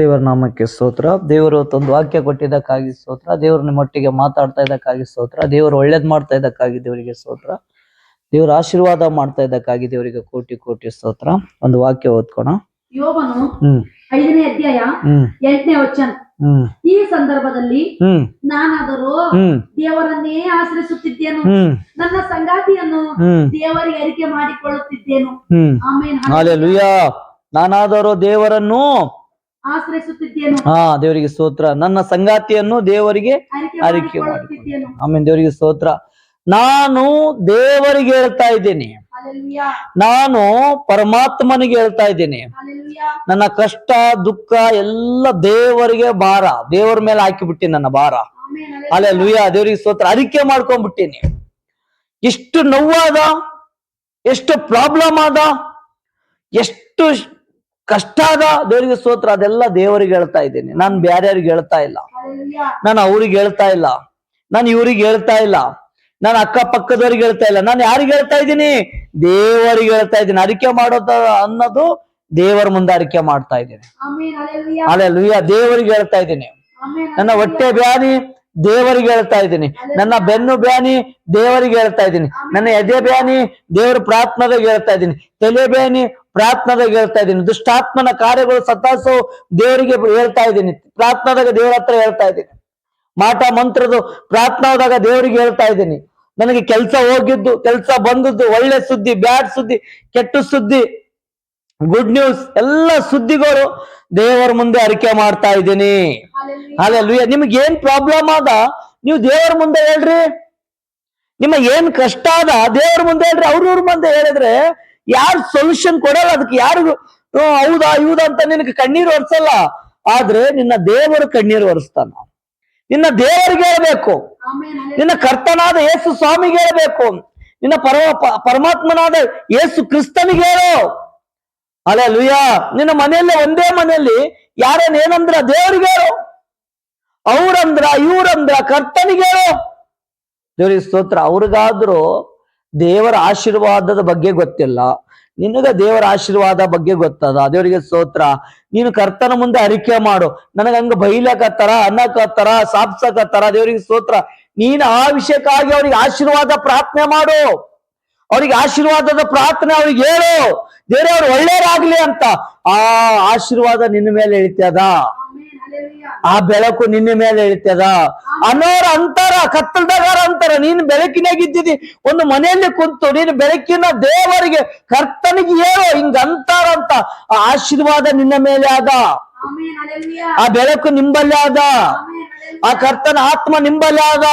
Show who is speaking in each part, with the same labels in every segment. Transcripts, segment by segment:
Speaker 1: ದೇವರ ನಾಮಕ್ಕೆ ಸ್ತೋತ್ರ. ದೇವರು ತಂದು ವಾಕ್ಯ ಕೊಟ್ಟಿದ್ದಕ್ಕಾಗಿ ಸ್ತೋತ್ರ. ದೇವರು ನಿಮ್ಮೊಟ್ಟಿಗೆ ಮಾತಾಡ್ತಾ ಇದ್ದಕ್ಕಾಗಿ ಸ್ತೋತ್ರ. ದೇವರು ಒಳ್ಳೇದ್ ಮಾಡ್ತಾ ಇದ್ದಕ್ಕಾಗಿ ದೇವರಿಗೆ ಸ್ತೋತ್ರ. ದೇವರ ಆಶೀರ್ವಾದ ಮಾಡ್ತಾ ಇದ್ದಕ್ಕಾಗಿ ದೇವರಿಗೆ ಕೋಟಿ ಕೋಟಿ ಸ್ತೋತ್ರ. ಒಂದು ವಾಕ್ಯ ಓದ್ಕೋಣ.
Speaker 2: ಯೋಬನು ಐದನೇ ಅಧ್ಯಾಯ ಎಂಟನೇ ವಚನ. ಈ ಸಂದರ್ಭದಲ್ಲಿ ನಾನಾದರೂ ದೇವರನ್ನೇ ಆಶ್ರಯಿಸುತ್ತಿದ್ದೇನು? ನನ್ನ ಸಂಗಾತಿಯನ್ನು ದೇವರಿಗೆ ಅರಿಕೆ ಮಾಡಿಕೊಳ್ಳುತ್ತಿದ್ದೇನು?
Speaker 1: ನಾನಾದರೂ ದೇವರನ್ನು ಹಾ ದೇವರಿಗೆ ಸ್ತೋತ್ರ. ನನ್ನ ಸಂಗಾತಿಯನ್ನು ದೇವರಿಗೆ
Speaker 2: ಅರಿಕೆ ಮಾಡಿಕೊಂಡು.
Speaker 1: ಆಮೇಲೆ ದೇವರಿಗೆ ಸ್ತೋತ್ರ. ನಾನು ದೇವರಿಗೆ ಹೇಳ್ತಾ ಇದ್ದೇನೆ. ನಾನು ಪರಮಾತ್ಮನಿಗೆ ಹೇಳ್ತಾ ಇದ್ದೇನೆ. ನನ್ನ ಕಷ್ಟ ದುಃಖ ಎಲ್ಲ ದೇವರಿಗೆ ಭಾರ. ದೇವರ ಮೇಲೆ ಹಾಕಿಬಿಟ್ಟೆ ನನ್ನ ಭಾರ.
Speaker 2: ಅಲೆ
Speaker 1: ಅಲ್ಲೇ ಲುಯ್ಯ ದೇವರಿಗೆ ಸ್ತೋತ್ರ. ಅರಿಕೆ ಮಾಡ್ಕೊಂಡ್ಬಿಟ್ಟಿನಿ. ಎಷ್ಟು ನೋವಾದ ಎಷ್ಟು ಪ್ರಾಬ್ಲಮ್ ಆದ ಎಷ್ಟು ಕಷ್ಟ ಆದ ದೇವರಿಗೆ ಸ್ತೋತ್ರ ಅದೆಲ್ಲ ದೇವರಿಗೆ ಹೇಳ್ತಾ ಇದ್ದೀನಿ. ನಾನು ಬ್ಯಾರ್ಯಾರಿಗೆ ಹೇಳ್ತಾ ಇಲ್ಲ. ನಾನು ಅವ್ರಿಗೆ ಹೇಳ್ತಾ ಇಲ್ಲ. ನಾನು ಇವ್ರಿಗೆ ಹೇಳ್ತಾ ಇಲ್ಲ. ನಾನು ಅಕ್ಕ ಪಕ್ಕದವ್ರಿಗೆ ಹೇಳ್ತಾ ಇಲ್ಲ. ನಾನು ಯಾರಿಗೆ ಹೇಳ್ತಾ ಇದ್ದೀನಿ? ದೇವರಿಗೆ ಹೇಳ್ತಾ ಇದ್ದೀನಿ. ಅರಿಕೆ ಮಾಡೋದ ಅನ್ನೋದು ದೇವರ ಮುಂದೆ ಅರಿಕೆ ಮಾಡ್ತಾ ಇದ್ದೀನಿ. ಅಲ್ಲೇ ಲುಯ್ಯ ದೇವರಿಗೆ ಹೇಳ್ತಾ ಇದ್ದೀನಿ. ನನ್ನ ಹೊಟ್ಟೆ ಬ್ಯಾನಿ ದೇವರಿಗೆ ಹೇಳ್ತಾ ಇದ್ದೀನಿ. ನನ್ನ ಬೆನ್ನು ಬ್ಯಾನಿ ದೇವರಿಗೆ ಹೇಳ್ತಾ ಇದ್ದೀನಿ. ನನ್ನ ಎದೆ ಬ್ಯಾನಿ ದೇವರ ಪ್ರಾರ್ಥನೆಗೆ ಹೇಳ್ತಾ ಇದ್ದೀನಿ. ತಲೆ ಬ್ಯಾನಿ ಪ್ರಾರ್ಥನಾದಾಗ ಹೇಳ್ತಾ ಇದ್ದೀನಿ ದುಷ್ಟಾತ್ಮನ ಕಾರ್ಯಗಳು ಸತಾಸು ದೇವರಿಗೆ ಹೇಳ್ತಾ ಇದ್ದೀನಿ ಪ್ರಾರ್ಥನಾದಾಗ ದೇವರ ಹತ್ರ ಹೇಳ್ತಾ ಇದ್ದೀನಿ. ಮಾಟ ಮಂತ್ರದ ಪ್ರಾರ್ಥನಾದಾಗ ದೇವರಿಗೆ ಹೇಳ್ತಾ ಇದ್ದೀನಿ. ನನಗೆ ಕೆಲಸ ಹೋಗಿದ್ದು ಕೆಲಸ ಬಂದದ್ದು ಒಳ್ಳೆ ಸುದ್ದಿ ಬ್ಯಾಡ್ ಸುದ್ದಿ ಕೆಟ್ಟ ಸುದ್ದಿ ಗುಡ್ ನ್ಯೂಸ್ ಎಲ್ಲ ಸುದ್ದಿಗಳು ದೇವರ ಮುಂದೆ ಅರಿಕೆ ಮಾಡ್ತಾ ಇದ್ದೀನಿ. ಅಲ್ಲೇ ನಿಮ್ಗೆ ಏನ್ ಪ್ರಾಬ್ಲಮ್ ಆದ? ನೀವು ದೇವರ ಮುಂದೆ ಹೇಳ್ರಿ. ನಿಮ್ಮ ಏನ್ ಕಷ್ಟ ಆದ? ದೇವರ ಮುಂದೆ ಹೇಳ್ರಿ ಅವ್ರವ್ರ ಮುಂದೆ ಹೇಳಿದ್ರೆ ಯಾರು ಸೊಲ್ಯೂಷನ್ ಕೊಡಲ್ಲ? ಅದಕ್ಕೆ ಯಾರು ಹೌದಾ, ಇವ್ದಾ ಅಂತ ನಿನಗೆ ಕಣ್ಣೀರು ಒರೆಸಲ್ಲ? ಆದ್ರೆ ನಿನ್ನ ದೇವರು ಕಣ್ಣೀರು ಒರೆಸ್ತಾನ. ನಿನ್ನ ದೇವರಿಗೆ ಹೇಳ್ಬೇಕು. ನಿನ್ನ ಕರ್ತನಾದ ಯೇಸು ಸ್ವಾಮಿಗೆ ಹೇಳ್ಬೇಕು. ನಿನ್ನ ಪರಮ, ಪರಮಾತ್ಮನಾದ ಯೇಸು ಕ್ರಿಸ್ತನಿಗೆ ಹೇಳೋ. ಅಲ್ಲೇ ಲುಯ್ಯ ನಿನ್ನ ಮನೆಯಲ್ಲಿ, ಒಂದೇ ಮನೆಯಲ್ಲಿ ಯಾರೇನ್ ಏನಂದ್ರ ದೇವರಿಗೆ ಹೇಳು. ಅವ್ರಂದ್ರ, ಇವ್ರಂದ್ರ ಕರ್ತನಿಗೆ ಹೇಳು. ದೇವರಿಗೆ ಸ್ತೋತ್ರ. ಅವ್ರಿಗಾದ್ರೂ ದೇವರ ಆಶೀರ್ವಾದದ ಬಗ್ಗೆ ಗೊತ್ತಿಲ್ಲ. ನಿನಗ ದೇವರ ಆಶೀರ್ವಾದ ಬಗ್ಗೆ ಗೊತ್ತದ? ದೇವರಿಗೆ ಸ್ತೋತ್ರ. ನೀನು ಕರ್ತನ ಮುಂದೆ ಅರಿಕೆ ಮಾಡು. ನನಗ ಹಂಗ ಬೈಲಕತ್ತಾರ, ಅನ್ನಕತ್ತಾರ, ಸಾಪ್ಸಕತ್ತಾರ? ದೇವರಿಗೆ ಸ್ತೋತ್ರ. ನೀನು ಆ ವಿಷಯಕ್ಕಾಗಿ ಅವ್ರಿಗೆ ಆಶೀರ್ವಾದ ಪ್ರಾರ್ಥನೆ ಮಾಡು. ಅವ್ರಿಗೆ ಆಶೀರ್ವಾದದ ಪ್ರಾರ್ಥನೆ ಅವ್ರಿಗೆ ಹೇಳು. ದೇವ್ರೆ, ಅವ್ರು ಒಳ್ಳೇರಾಗ್ಲಿ ಅಂತ. ಆ ಆಶೀರ್ವಾದ ನಿನ್ನ ಮೇಲೆ ಇಳಿತದ. ಆ ಬೆಳಕು ನಿನ್ನ ಮೇಲೆ ಇಳಿತದ? ಅನೋರ ಅಂತಾರ ಕತ್ತಲ್ದಾಗಾರ ಅಂತಾರ, ನೀನು ಬೆಳಕಿನಾಗಿದ್ದೀನಿ ಒಂದು ಮನೆಯಲ್ಲಿ ಕುಂತು ನೀನು ಬೆಳಕಿನ ದೇವರಿಗೆ ಕರ್ತನಿಗೆ ಏನೋ ಹಿಂಗ ಅಂತಾರ ಅಂತ ಆಶೀರ್ವಾದ ನಿನ್ನ ಮೇಲೆ ಆದ. ಆ ಬೆಳಕು ನಿಂಬಲ್ಲಿ ಆದ. ಆ ಕರ್ತನ ಆತ್ಮ ನಿಂಬಲ್ಲಿ ಆದ.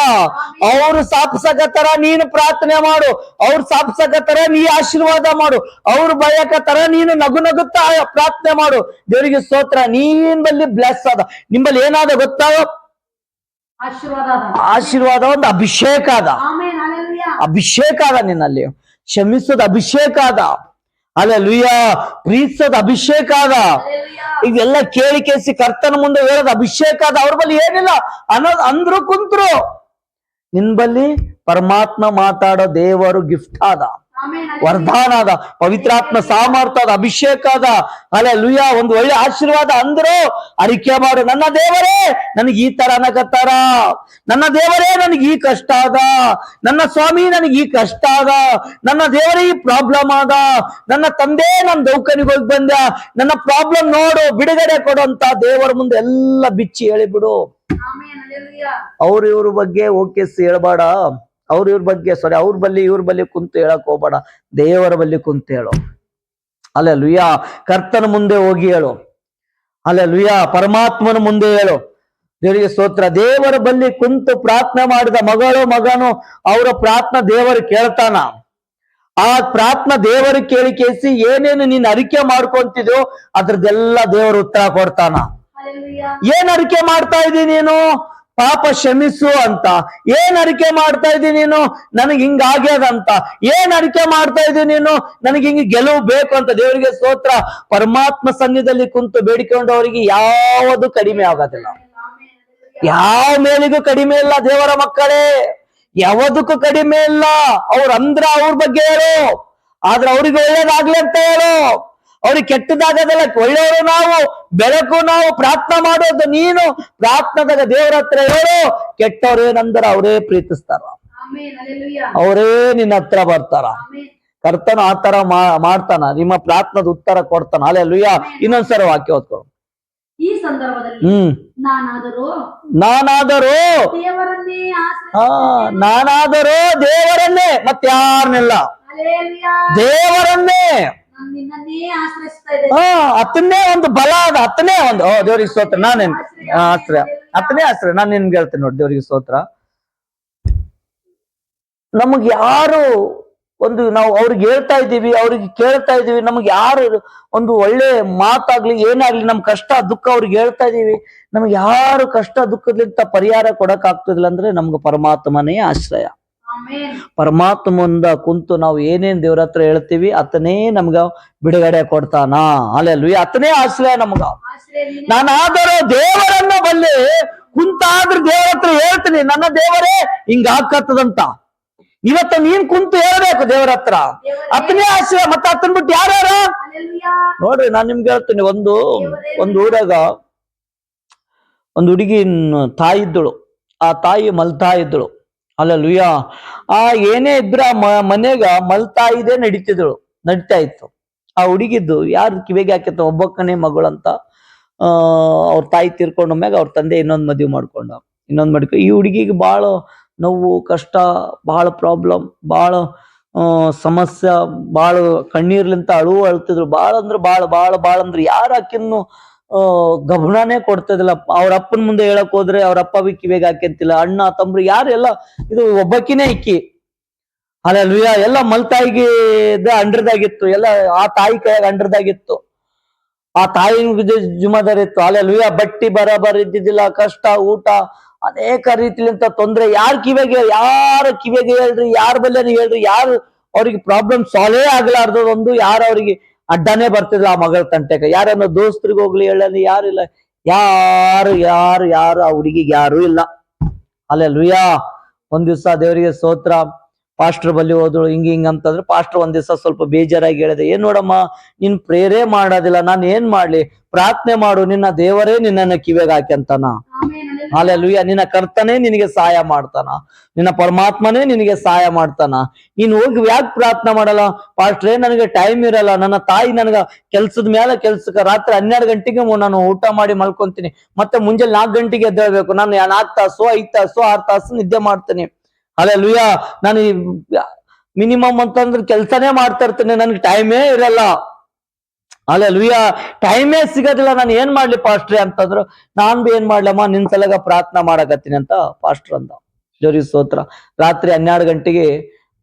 Speaker 1: ಅವ್ರು ಸಾಪ್ಸಕತರ ನೀನು ಪ್ರಾರ್ಥನೆ ಮಾಡು. ಅವ್ರು ಸಾಪ್ಸಕತರ ನೀ ಆಶೀರ್ವಾದ ಮಾಡು. ಅವ್ರು ಭಯಕತರ ನೀನು ನಗು ನಗುತ್ತಾ ಪ್ರಾರ್ಥನೆ ಮಾಡು. ದೇವರಿಗೆ ಸ್ತೋತ್ರ. ನೀನ್ ಬಲ್ಲಿ ಬ್ಲೆಸ್ ಅದ ನಿಂಬಲ್ಲಿ ಏನಾದ ಗೊತ್ತಾ?
Speaker 2: ಆಶೀರ್ವಾದ
Speaker 1: ಒಂದು ಅಭಿಷೇಕ
Speaker 2: ಅಲ್ಲೆಲುಯ್ಯ
Speaker 1: ಅಭಿಷೇಕ ಅದ ನಿನ್ನಲ್ಲಿ. ಕ್ಷಮಿಸೋದ್ ಅಭಿಷೇಕ ಆದ. ಅಲ್ಲ ಲುಯ್ಯ ಪ್ರೀತಿಸೋದ್ ಅಭಿಷೇಕ
Speaker 2: ಅಲ್ಲೆಲುಯ್ಯ
Speaker 1: ಇದೆಲ್ಲ ಕೇಳಿ ಕೇಸಿ ಕರ್ತನ ಮುಂದೆ ಹೇಳೋದು ಅಭಿಷೇಕ ಅದ ಅವ್ರ ಬಳಿ ಏನಿಲ್ಲ. ಅನ್ನೋದ್ ಅಂದ್ರು ಕುಂತ್ರು. ನಿನ್ ಬಲ್ಲಿ ಪರಮಾತ್ಮ ಮಾತಾಡೋ ದೇವರು ಗಿಫ್ಟ್ ಆದ.
Speaker 2: ಆಮೇನ್.
Speaker 1: ವರದಾನ ಅದ ಪವಿತ್ರಾತ್ಮ ಸಾಮರ್ಥ್ಯ ಅದ ಅಭಿಷೇಕ ಅದ ಅಲ್ಲ ಲುಯ್ಯ ಒಂದು ಒಳ್ಳೆ ಆಶೀರ್ವಾದ ಅಂದ್ರು. ಅರಿಕೆ ಮಾಡು ನನ್ನ ದೇವರೇ ನನಗೆ ಈ ತರ ಅನಕತ್ತಾರ ನನ್ನ ದೇವರೇ ನನಗೆ ಈ ಕಷ್ಟ ಅದ. ನನ್ನ ಸ್ವಾಮಿ ನನಗೆ ಈ ಕಷ್ಟ ಅದ. ನನ್ನ ದೇವರೇ ಈ ಪ್ರಾಬ್ಲಮ್ ಆದ ನನ್ನ ತಂದೆ ನನ್ನ ದೌಖಾನಿಗೆ ಹೋಗಿ ಬಂದ. ನನ್ನ ಪ್ರಾಬ್ಲಮ್ ನೋಡು ಬಿಡುಗಡೆ ಕೊಡು ಅಂತ ದೇವರ ಮುಂದೆ ಎಲ್ಲ ಬಿಚ್ಚಿ ಹೇಳಿಬಿಡು. ಅವ್ರ ಇವ್ರ ಬಗ್ಗೆ ಓಕೆ ಹೇಳ್ಬೇಡ. ಅವ್ರ ಇವ್ರ ಬಗ್ಗೆ ಸರಿ ಅವ್ರ ಬಲ್ಲಿ ಇವ್ರ ಬಲ್ಲಿ ಕುಂತು ಹೇಳಕ್ ಹೋಗ್ಬೇಡ. ದೇವರ ಬಲ್ಲಿ ಕುಂತು ಹೇಳು. ಅಲ್ಲೇ ಲುಯ್ಯ ಕರ್ತನ ಮುಂದೆ ಹೋಗಿ ಹೇಳು. ಅಲ್ಲ ಲುಯ್ಯ ಪರಮಾತ್ಮನ ಮುಂದೆ ಹೇಳು. ದೇವರಿಗೆ ಸ್ತೋತ್ರ. ದೇವರ ಬಲ್ಲಿ ಕುಂತು ಪ್ರಾರ್ಥನೆ ಮಾಡಿದ ಮಗಳು ಮಗನು ಅವರ ಪ್ರಾರ್ಥನೆ ದೇವರು ಕೇಳ್ತಾನ. ಆ ಪ್ರಾರ್ಥನೆ ದೇವರು ಕೇಳಿ ಕೇಳಿಸಿ ಏನೇನು ನೀನ್ ಅರಿಕೆ ಮಾಡ್ಕೊಂತಿದ್ಯೋ ಅದ್ರದ್ದೆಲ್ಲ ದೇವರು ಉತ್ತರ ಕೊಡ್ತಾನ. ಏನ್ ಅರಿಕೆ ಮಾಡ್ತಾ ಇದ್ದೀನಿ ನೀನು? ಪಾಪ ಶಮಿಸು ಅಂತ. ಏನ್ ಅರಿಕೆ ಮಾಡ್ತಾ ಇದ್ದೀನಿ ನೀನು? ನನಗೆ ಹಿಂಗ ಆಗ್ಯದಂತ ಏನ್ ಅರಿಕೆ ಮಾಡ್ತಾ ಇದ್ದೀನಿ ನೀನು? ನನಗೆ ಹಿಂಗ ಗೆಲುವು ಬೇಕು ಅಂತ. ದೇವರಿಗೆ ಸ್ತೋತ್ರ. ಪರಮಾತ್ಮ ಸನ್ನಿಧಿಯಲ್ಲಿ ಕುಂತು ಬೇಡಿಕೊಂಡವರಿಗೆ ಯಾವುದು ಕಡಿಮೆ ಆಗೋದಿಲ್ಲ. ಯಾವ ಮೇಲಿಗೂ ಕಡಿಮೆ ಇಲ್ಲ ದೇವರ ಮಕ್ಕಳೇ. ಯಾವದಕ್ಕೂ ಕಡಿಮೆ ಇಲ್ಲ. ಅವ್ರ ಅಂದ್ರ ಅವ್ರ ಬಗ್ಗೆ ಹೇಳು. ಆದ್ರೆ ಅವ್ರಿಗೆ ಒಳ್ಳೇದಾಗ್ಲಿ ಅಂತ ಹೇಳು. ಅವ್ರಿಗೆ ಕೆಟ್ಟದಾಗದಲ್ಲ ಒಳ್ಳೆಯವರು ನಾವು. ಬೆಳಕು ನಾವು ಪ್ರಾರ್ಥನೆ ಮಾಡೋದು ನೀನು. ಪ್ರಾರ್ಥನೆದಾಗ ದೇವರ ಹತ್ರ ಹೇಳು. ಕೆಟ್ಟವ್ರೇನಂದ್ರ ಅವರೇ ಪ್ರೀತಿಸ್ತಾರ. ಅವರೇ ನಿನ್ನ ಹತ್ರ ಬರ್ತಾರ. ಕರ್ತನ ಆತರ ಮಾ- ಮಾಡ್ತಾನ. ನಿಮ್ಮ ಪ್ರಾರ್ಥನದ ಉತ್ತರ ಕೊಡ್ತಾನ. ಅಲ್ಲೇ ಲುಯ್ಯ ಇನ್ನೊಂದ್ಸರ ವಾಕ್ಯ ಓದ್ಕೊಡು
Speaker 2: ಈ ಸಂದರ್ಭದಲ್ಲಿ
Speaker 1: ಹ್ಮ್.
Speaker 2: ನಾನಾದರೂ
Speaker 1: ನಾನಾದರೂ. ನಾನಾದರೂ ದೇವರನ್ನೇ. ಮತ್ತೆ ಯಾರನ್ನೆಲ್ಲ
Speaker 2: ಹalleluya
Speaker 1: ದೇವರನ್ನೇ.
Speaker 2: ನಾನು
Speaker 1: ಹತ್ತನೇ ಒಂದು ಬಲ ಅದ. ಹತ್ತನೇ ಒಂದು. ಓ ದೇವ್ರಿಗೆ ಸ್ತೋತ್ರ. ನಾನೇನ್ ಆಶ್ರಯ. ಹತ್ತನೇ ಆಶ್ರಯ. ನಾನು ನಿನ್ಗೆ ಹೇಳ್ತೀನಿ ನೋಡಿ ದೇವ್ರಿಗೆ ಸ್ತೋತ್ರ. ನಮಗ್ ಯಾರು ಒಂದು ನಾವು ಅವ್ರಿಗೆ ಹೇಳ್ತಾ ಇದ್ದೀವಿ ಅವ್ರಿಗೆ ಕೇಳ್ತಾ ಇದೀವಿ ನಮ್ಗೆ ಯಾರು ಒಂದು ಒಳ್ಳೆ ಮಾತಾಗ್ಲಿ ಏನಾಗ್ಲಿ ನಮ್ ಕಷ್ಟ ದುಃಖ ಅವ್ರಿಗೆ ಹೇಳ್ತಾ ಇದೀವಿ ನಮ್ಗೆ ಯಾರು ಕಷ್ಟ ದುಃಖದಿಂದ ಪರಿಹಾರ ಕೊಡಕ್ ಆಗ್ತದಿಲ್ಲ ಅಂದ್ರೆ ನಮ್ಗೆ ಪರಮಾತ್ಮನೇ ಆಶ್ರಯ. ಪರಮಾತ್ಮ ಮುಂದ ಕುಂತು ನಾವು ಏನೇನ್ ದೇವ್ರ ಹತ್ರ ಹೇಳ್ತೀವಿ ಅತನೇ ನಮ್ಗ ಬಿಡುಗಡೆ ಕೊಡ್ತಾನ. ಅಲ್ಲೆಲ್ವಿ ಅತನೇ ಆಶ್ರಯ ನಮ್ಗ. ನಾನಾದರೂ ದೇವರನ್ನ ಬಲ್ಲಿ ಕುಂತಾದ್ರೂ ದೇವರ ಹತ್ರ ಹೇಳ್ತೀನಿ ನನ್ನ ದೇವರೇ ಹಿಂಗ ಹಾಕತ್ತದಂತ ಇವತ್ತ ನೀನ್ ಕುಂತು ಹೇಳ್ಬೇಕು ದೇವರ ಹತ್ರ. ಅತನೇ ಆಶ್ರಯ ಮತ್ತೆ ಅತನ್ ಬಿಟ್ಟು ಯಾರ್ಯಾರ? ನೋಡ್ರಿ ನಾನ್ ನಿಮ್ಗೆ ಹೇಳ್ತೀನಿ ಒಂದು ಒಂದು ಊರಾಗ ಒಂದು ಹುಡುಗಿ ತಾಯಿ ಇದ್ದಳು. ಆ ತಾಯಿ ಮಲ್ತಾ ಇದ್ದಳು. ಅಲ್ಲ ಆ ಏನೇ ಇದ್ರ ಮನೆಗ ಮಲ್ತಾ ಇದೆ ನಡೀತಿದ್ರು ನಡೀತಾ ಇತ್ತು. ಆ ಹುಡುಗಿದ್ದು ಯಾರು ಕಿವಿಗೆ ಹಾಕಿತ್ತ ಒಬ್ಬಕ್ಕನೇ ಮಗಳಂತ, ಆ, ಅವ್ರ ತಾಯಿ ತೀರ್ಕೊಂಡ ಮ್ಯಾಗ ಅವ್ರ ತಂದೆ ಇನ್ನೊಂದ್ ಮದುವೆ ಮಾಡ್ಕೊಂಡ. ಇನ್ನೊಂದು ಮಾಡ್ಕೊ, ಈ ಹುಡುಗಿಗೆ ಭಾಳ ನೋವು, ಕಷ್ಟ ಭಾಳ ಪ್ರಾಬ್ಲಮ್ ಭಾಳ ಸಮಸ್ಯೆ ಭಾಳ ಕಣ್ಣೀರ್ಲಿಂತ ಅಳುವು ಅಳ್ತಿದ್ರು. ಭಾಳ ಅಂದ್ರೆ ಭಾಳ ಭಾಳ ಭಾಳ ಅಂದ್ರೆ ಯಾರು ಆಕಿನ್ನು ಗಮನನೇ ಕೊಡ್ತದಿಲ್ಲ. ಅವ್ರ ಅಪ್ಪನ ಮುಂದೆ ಹೇಳಕ್ ಹೋದ್ರೆ ಅವ್ರ ಅಪ್ಪ ಬಿ ಕಿವಿಗೆ ಹಾಕ್ಯಂತಿಲ್ಲ. ಅಣ್ಣ, ತಮ್ರು ಯಾರೆಲ್ಲ ಇದು ಒಬ್ಬಕ್ಕಿನೇ ಇಕ್ಕಿ. ಅಲ್ಲೆಲ್ವಿಯ ಎಲ್ಲ ಮಲ್ತಾಯಿಗೆ ಅಂಡ್ರದಾಗಿತ್ತು. ಎಲ್ಲ ಆ ತಾಯಿ ಕೈಯಾಗ ಅಂಡ್ರದಾಗಿತ್ತು. ಆ ತಾಯಿ ಜುಮದಾರಿ ಇತ್ತು. ಅಲ್ಲೆಲ್ವಿಯ ಬಟ್ಟಿ ಬರಬರ್ ಇದ್ದಿದ್ದಿಲ್ಲ, ಕಷ್ಟ, ಊಟ, ಅನೇಕ ರೀತಿಲಿಂತ ತೊಂದ್ರೆ. ಯಾರ ಕಿವಿಗೆ ಯಾರ ಕಿವಿಗೆ ಹೇಳ್ರಿ, ಯಾರ ಬಲ್ಲೇನು ಹೇಳ್ರಿ, ಯಾರು ಅವ್ರಿಗೆ ಪ್ರಾಬ್ಲಮ್ ಸಾಲ್ವೇ ಆಗ್ಲಾರ್ದು ಒಂದು ಯಾರು ಅವ್ರಿಗೆ ಅಡ್ಡನೇ ಬರ್ತಿದ್ರು ಆ ಮಗಳ ತಂಟೆಗೆ. ಯಾರನ್ನ ದೋಸ್ತರಿಗೆ ಹೋಗ್ಲಿ ಹೇಳಲಿ ಯಾರಿಲ್ಲ ಯಾರು ಯಾರು ಯಾರು, ಆ ಹುಡುಗಿಗೆ ಯಾರು ಇಲ್ಲ. ಅಲ್ಲೇ ಲುಯಾ ಒಂದ್ ದಿವ್ಸ ದೇವರಿಗೆ ಸ್ತೋತ್ರ. ಪಾಸ್ಟರ್ ಬಲ್ಲಿ ಹೋದಳು, ಹಿಂಗ ಹಿಂಗ ಅಂತಂದ್ರೆ ಪಾಸ್ಟರ್ ಒಂದ್ ದಿವ್ಸ ಸ್ವಲ್ಪ ಬೇಜಾರಾಗಿ ಹೇಳಿದೆ, ಏನ್ ನೋಡಮ್ಮ, ನಿನ್ ಪ್ರೇರೇ ಮಾಡೋದಿಲ್ಲ, ನಾನು ಏನ್ ಮಾಡ್ಲಿ? ಪ್ರಾರ್ಥನೆ ಮಾಡು, ನಿನ್ನ ದೇವರೇ ನಿನ್ನನ್ನ ಕಿವೆಗೆ ಹಾಕ್ಯಂತಾನ.
Speaker 2: ಆಮೇನ್ ಹalleluya
Speaker 1: ಅಲ್ಲೇ ಲುಯ್ಯ ನಿನ್ನ ಕರ್ತನೇ ನಿನಗೆ ಸಹಾಯ ಮಾಡ್ತಾನ. ನಿನ್ನ ಪರಮಾತ್ಮನೇ ನಿನಗೆ ಸಹಾಯ ಮಾಡ್ತಾನ. ನೀನ್ ಹೋಗಿ ಯಾಕೆ ಪ್ರಾರ್ಥನೆ ಮಾಡಲ್ಲ? ಪಾಸ್ಟ್ರೇ, ನನಗೆ ಟೈಮ್ ಇರಲ್ಲ. ನನ್ನ ತಾಯಿ ನನಗ ಕೆಲ್ಸದ ಮೇಲೆ ಕೆಲ್ಸಕ್ಕೆ ರಾತ್ರಿ ಹನ್ನೆರಡು ಗಂಟೆಗೆ ನಾನು ಊಟ ಮಾಡಿ ಮಲ್ಕೊಂತೀನಿ. ಮತ್ತೆ ಮುಂಜಾನೆ ನಾಲ್ಕು ಗಂಟೆಗೆ ಎದ್ದೇಳ್ಬೇಕು. ನಾನು ನಾಲ್ಕು ತಾಸು, ಐದ್ ತಾಸು, ಆರ್ ತಾಸು ನಿದ್ದೆ ಮಾಡ್ತೀನಿ. ಅಲ್ಲೇ ಲುಯ್ಯ ನಾನು ಮಿನಿಮಮ್ ಅಂತಂದ್ರೆ ಕೆಲ್ಸನೇ ಮಾಡ್ತಾ ಇರ್ತೇನೆ. ನನ್ಗೆ ಟೈಮೇ ಇರಲ್ಲ. ಅಲ್ಲ ಲುಯ್ಯ ಟೈಮೇ ಸಿಗೋದಿಲ್ಲ. ನಾನು ಏನ್ ಮಾಡ್ಲಿ ಪಾಸ್ಟ್ರಿ ಅಂತಂದ್ರು, ನಾನ್ ಬಿ ಏನ್ ಮಾಡ್ಲಮ್ಮ ನಿನ್ ಸಲಗ ಪ್ರಾರ್ಥನಾ ಮಾಡಕತ್ತೀನಿ ಅಂತ ಪಾಸ್ಟ್ರ್ ಅಂದ. ಜೋರಿ ಸ್ತೋತ್ರ. ರಾತ್ರಿ ಹನ್ನೆರಡು ಗಂಟೆಗೆ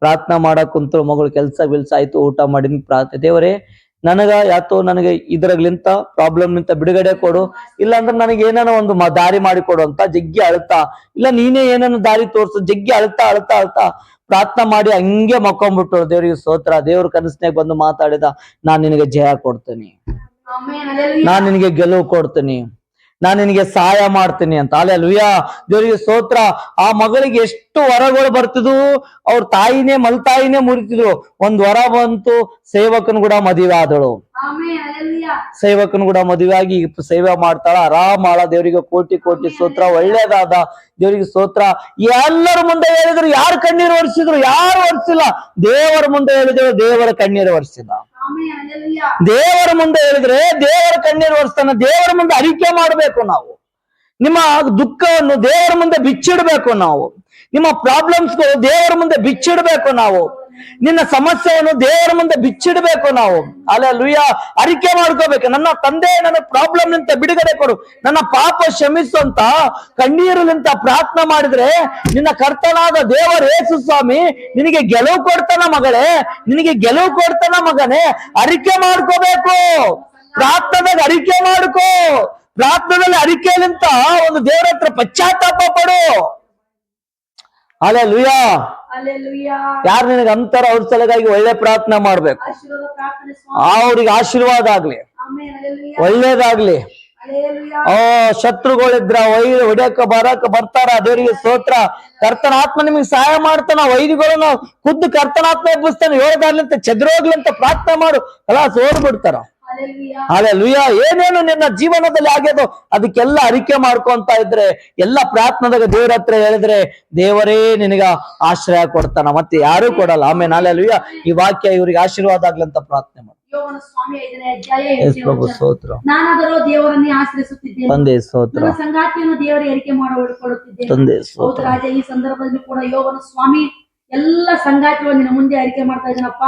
Speaker 1: ಪ್ರಾರ್ಥನಾ ಮಾಡಕ್ ಕುಂತರು, ಮಗಳು ಕೆಲ್ಸ ಬಿಲ್ಸ ಆಯ್ತು, ಊಟ ಮಾಡಿದ್ ಪ್ರಾರ್ಥನೆ. ದೇವರೇ, ನನಗ ಯಾತೋ ನನಗೆ ಇದ್ರಗ್ಲಿಂತ ಪ್ರಾಬ್ಲಮ್ ನಿಂತ ಬಿಡುಗಡೆ ಕೊಡು. ಇಲ್ಲಾಂದ್ರೆ ನನಗೆ ಏನೇನೋ ಒಂದು ದಾರಿ ಮಾಡಿ ಕೊಡು ಅಂತ ಜಗ್ಗಿ ಅಳ್ತಾ. ಇಲ್ಲ, ನೀನೇ ಏನೇನೋ ದಾರಿ ತೋರ್ಸು, ಜಗ್ಗಿ ಅಳ್ತಾ ಅಳ್ತಾ ಅಳ್ತಾ. ಪ್ರಾರ್ಥನಾ ಮಾಡಿ ಹಂಗೆ ಮಕ್ಕೊಂಡ್ಬಿಟ್ಟು ದೇವ್ರಿಗೆ ಸೋತ್ರ ದೇವ್ರ ಕನಸ್ನಾಗ ಬಂದು ಮಾತಾಡಿದ ನಾನ್ ನಿನಗೆ ಜಯ ಕೊಡ್ತೀನಿ. ನಾನ್ ನಿನಗೆ ಗೆಲುವು ಕೊಡ್ತೀನಿ. ನಾನ್ ನಿನಗೆ ಸಹಾಯ ಮಾಡ್ತೀನಿ ಅಂತ. ಅಲ್ಲೇ ಲುಯ್ಯ ದೇವರಿಗೆ ಸ್ತೋತ್ರ. ಆ ಮಗಳಿಗೆ ಎಷ್ಟು ವರಗಳು ಬರ್ತಿದ್ವು? ಅವ್ರ ತಾಯಿನೇ ಮಲ್ತಾಯಿನೇ ಮುರಿತಿದ್ರು. ಒಂದ್ ವರ ಬಂತು ಸೇವಕನ್ ಕೂಡ ಮದುವೆ ಆದಳು. ಸೇವಕನ್ ಕೂಡ ಮದುವೆ ಆಗಿ ಸೇವೆ ಮಾಡ್ತಾಳ. ಆರಾಮಾಳ ದೇವರಿಗೆ ಕೋಟಿ ಕೋಟಿ ಸ್ತೋತ್ರ. ಒಳ್ಳೇದಾದ. ದೇವರಿಗೆ ಸ್ತೋತ್ರ. ಎಲ್ಲರ ಮುಂದೆ ಹೇಳಿದ್ರು ಯಾರು ಕಣ್ಣೀರು ಒರೆಸಿದ್ರು? ಯಾರು ಒರೆಸಿಲ್ಲ? ದೇವರ ಮುಂದೆ ಹೇಳಿದ್ರು ದೇವರ ಕಣ್ಣೀರು ಒರೆಸಿದ
Speaker 2: ಹalleluya
Speaker 1: ದೇವರ ಮುಂದೆ ಹೇಳಿದ್ರೆ ದೇವರ ಕಣ್ಣೀರು ಒರೆಸ್ತಾನ, ದೇವರ ಮುಂದೆ ಅರಿಕೆ ಮಾಡಬೇಕು ನಾವು. ನಿಮ್ಮ ದುಃಖವನ್ನು ದೇವರ ಮುಂದೆ ಬಿಚ್ಚಿಡ್ಬೇಕು ನಾವು. ನಿಮ್ಮ ಪ್ರಾಬ್ಲಮ್ಸ್ಗಳು ದೇವರ ಮುಂದೆ ಬಿಚ್ಚಿಡ್ಬೇಕು ನಾವು. ನಿನ್ನ ಸಮಸ್ಯೆಯನ್ನು ದೇವರ ಮುಂದೆ ಬಿಚ್ಚಿಡಬೇಕು ನಾವು. ಅಲ್ಲ ಲುಯ್ಯ ಅರಿಕೆ ಮಾಡ್ಕೋಬೇಕು. ನನ್ನ ತಂದೆ, ನನ್ನ ಪ್ರಾಬ್ಲಮ್ ನಿಂತ ಬಿಡುಗಡೆ ಕೊಡು. ನನ್ನ ಪಾಪ ಕ್ಷಮಿಸು ಅಂತ ಕಣ್ಣೀರಿನಿಂದ ಪ್ರಾರ್ಥನೆ ಮಾಡಿದ್ರೆ ನಿನ್ನ ಕರ್ತನಾದ ದೇವರ ಯೇಸು ಸ್ವಾಮಿ ನಿನಗೆ ಗೆಲುವು ಕೊಡ್ತಾನ ಮಗಳೇ, ನಿನಗೆ ಗೆಲುವು ಕೊಡ್ತಾನ ಮಗನೇ, ಅರಿಕೆ ಮಾಡ್ಕೋಬೇಕು. ಪ್ರಾರ್ಥನೆಗೆ ಅರಿಕೆ ಮಾಡ್ಕೋ. ಪ್ರಾರ್ಥನೆಯಲ್ಲಿ ಅರಿಕೆಲಿಂತ ಒಂದು ದೇವರ ಹತ್ರ ಪಶ್ಚಾತ್ತಾಪ ಪಡು. ಅಲ್ಲೇ ಲುಯ್ಯ ಯಾರು ನಿನಗೆ ಅಂತಾರ ಅವ್ರ ಸಲಗಾಗಿ ಒಳ್ಳೆ ಪ್ರಾರ್ಥನೆ ಮಾಡ್ಬೇಕು. ಅವ್ರಿಗೆ ಆಶೀರ್ವಾದ ಆಗ್ಲಿ. ಒಳ್ಳೇದಾಗ್ಲಿ. ಓ ಶತ್ರುಗಳಿದ್ರ ಒಯ್ ಹೊಡ್ಯಕ ಬರಕ ಬರ್ತಾರ ದೇವರಿಗೆ ಸ್ತೋತ್ರ. ಕರ್ತನ ಆತ್ಮ ನಿಮಗೆ ಸಹಾಯ ಮಾಡ್ತಾನ ವೈರಿಗಳನ್ನ ಖುದ್ದು ಕರ್ತನಾತ್ಮ ಎಬ್ಬಿಸ್ತಾನೆ ಏಳ್ದಾರ್ಲಿಂತ ಚದ್ರೋಗ್ಲಿಂತ ಪ್ರಾರ್ಥನೆ ಮಾಡು. ಕಲಾಸ್ ಓಡ್ಬಿಡ್ತಾರ.
Speaker 2: Hallelujah.
Speaker 1: ಅಲೆ ಲುಯ್ಯ ಏನೇನು ನಿನ್ನ ಜೀವನದಲ್ಲಿ ಆಗ್ಯದೋ ಅದಕ್ಕೆಲ್ಲ ಅರಿಕೆ ಮಾಡ್ಕೊಂತ ಇದ್ರೆ ಎಲ್ಲ ಪ್ರಾರ್ಥನದಾಗ ದೇವ್ರ ಹತ್ರ ಹೇಳಿದ್ರೆ ದೇವರೇ ನಿನಗ ಆಶ್ರಯ ಕೊಡ್ತಾನ. ಮತ್ತೆ ಯಾರು ಕೊಡಲ್ಲ. ಆಮೇಲೆ ಅಲೆ ಲುಯ್ಯ ಈ ವಾಕ್ಯ ಇವ್ರಿಗೆ ಆಶೀರ್ವಾದ ಆಗ್ಲಂತ ಪ್ರಾರ್ಥನೆ ಮಾಡಿ ಪ್ರಭು. ಸ್ತೋತ್ರ.
Speaker 2: ನಾನಾದರೂ ದೇವರನ್ನೇ ಆಶ್ರಯಿಸುತ್ತಿದ್ದೇನೆ.
Speaker 1: ತಂದೆ ಸ್ತೋತ್ರ.
Speaker 2: ಸಂಗಾತಿಯನ್ನು ದೇವರ ಏರಿಕೆ ಮಾಡಿ ಹೊಡ್ಕೊಳ್ಳುತ್ತಿದ್ದೇನೆ
Speaker 1: ತಂದೆ ಸ್ತೋತ್ರ.
Speaker 2: ರಾಜ ಈ ಸಂದರ್ಭದಲ್ಲಿ ಕೂಡ ಯೋಗನ ಸ್ವಾಮಿ ಎಲ್ಲ ಸಂಗಾತಿಗಳು ನಿನ್ನ ಮುಂದೆ ಅರಿಕೆ ಮಾಡ್ತಾ ಇದ್ದಾನಪ್ಪ.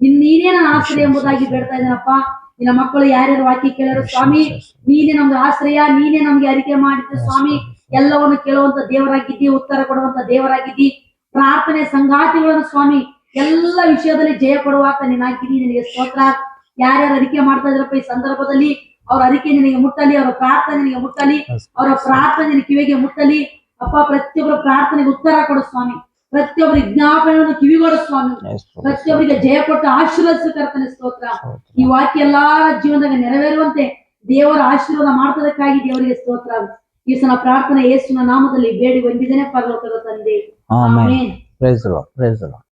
Speaker 2: ನಿನ್ ನೀನೇ ನನ್ನ ಆಶ್ರಯ ಎಂಬುದಾಗಿ ಬೇಡ್ತಾ ಇದ್ದಾನಪ್ಪ. ನಿನ್ನ ಮಕ್ಕಳು ಯಾರ್ಯಾರು ವಾಕ್ಯ ಕೇಳರು? ಸ್ವಾಮಿ ನೀನೇ ನಮ್ಗೆ ಆಶ್ರಯ ನೀನೇ ನಮ್ಗೆ ಅರಿಕೆ ಮಾಡಿದ್ದು. ಸ್ವಾಮಿ ಎಲ್ಲವನ್ನು ಕೇಳುವಂತ ದೇವರಾಗಿದ್ದಿ ಉತ್ತರ ಕೊಡುವಂತ ದೇವರಾಗಿದ್ದಿ. ಪ್ರಾರ್ಥನೆ ಸಂಗಾತಿಗಳನ್ನು ಸ್ವಾಮಿ ಎಲ್ಲ ವಿಷಯದಲ್ಲಿ ಜಯ ಕೊಡುವಾಗ ನೀನ್ ಹಾಕಿದಿ ನಿನಗೆ ಸ್ತೋತ್ರ. ಯಾರ್ಯಾರು ಅರಿಕೆ ಮಾಡ್ತಾ ಇದ್ರಪ್ಪ ಈ ಸಂದರ್ಭದಲ್ಲಿ ಅವ್ರ ಅರಿಕೆ ನಿನಗೆ ಮುಟ್ಟಲಿ ಅವರ ಪ್ರಾರ್ಥನೆ ನಿನಗೆ ಮುಟ್ಟಲಿ ಅವರ ಪ್ರಾರ್ಥನೆ ಕಿವಿಗೆ ಮುಟ್ಟಲಿ. ಅಪ್ಪ ಪ್ರತಿಯೊಬ್ಬರ ಪ್ರಾರ್ಥನೆಗೆ ಉತ್ತರ ಕೊಡು ಸ್ವಾಮಿ. ಪ್ರತಿಯೊಬ್ಬರ ಜ್ಞಾಪನೆಯನ್ನು ಕಿವಿಗೊಡ ಸ್ವಾಮಿ. ಪ್ರತಿಯೊಬ್ಬರಿಗೆ ಜಯ ಕೊಟ್ಟು ಆಶೀರ್ವದಿಸು ಕರ್ತನೆ ಸ್ತೋತ್ರ. ಈ ವಾಕ್ಯ ಎಲ್ಲಾರ ಜೀವನದಾಗ ನೆರವೇರುವಂತೆ ದೇವರ ಆಶೀರ್ವಾದ ಮಾಡ್ತದಕ್ಕಾಗಿ ದೇವರಿಗೆ ಸ್ತೋತ್ರ. ಈ ಸಲ ಪ್ರಾರ್ಥನೆ ಯೇಸುನ ನಾಮದಲ್ಲಿ ಬೇಡಿ ಬಂದಿದ್ದೇನೆ ಪರಲೋಕದ ತಂದೆ.
Speaker 1: Amen.
Speaker 2: Amen
Speaker 1: praise Lord praise Lord